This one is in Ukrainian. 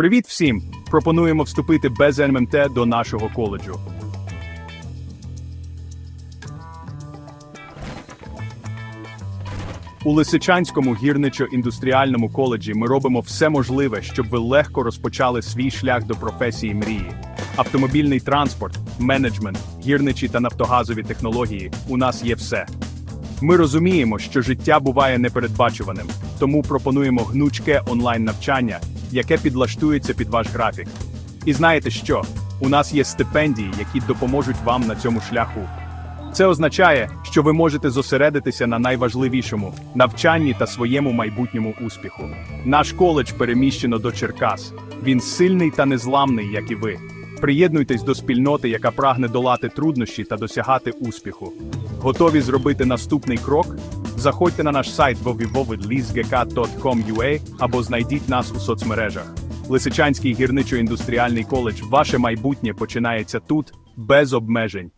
Привіт всім! Пропонуємо вступити без НМТ до нашого коледжу. У Лисичанському гірничо-індустріальному коледжі ми робимо все можливе, щоб ви легко розпочали свій шлях до професії мрії. Автомобільний транспорт, менеджмент, гірничі та нафтогазові технології у нас є все. Ми розуміємо, що життя буває непередбачуваним, тому пропонуємо гнучке онлайн навчання, яке підлаштується під ваш графік. І знаєте що? У нас є стипендії, які допоможуть вам на цьому шляху. Це означає, що ви можете зосередитися на найважливішому навчанні та своєму майбутньому успіху. Наш коледж переміщено до Черкас. Він сильний та незламний, як і ви. Приєднуйтесь до спільноти, яка прагне долати труднощі та досягати успіху. Готові зробити наступний крок? Заходьте на наш сайт www.lisgk.com.ua або знайдіть нас у соцмережах. Лисичанський гірничо-індустріальний коледж. Ваше майбутнє починається тут без обмежень.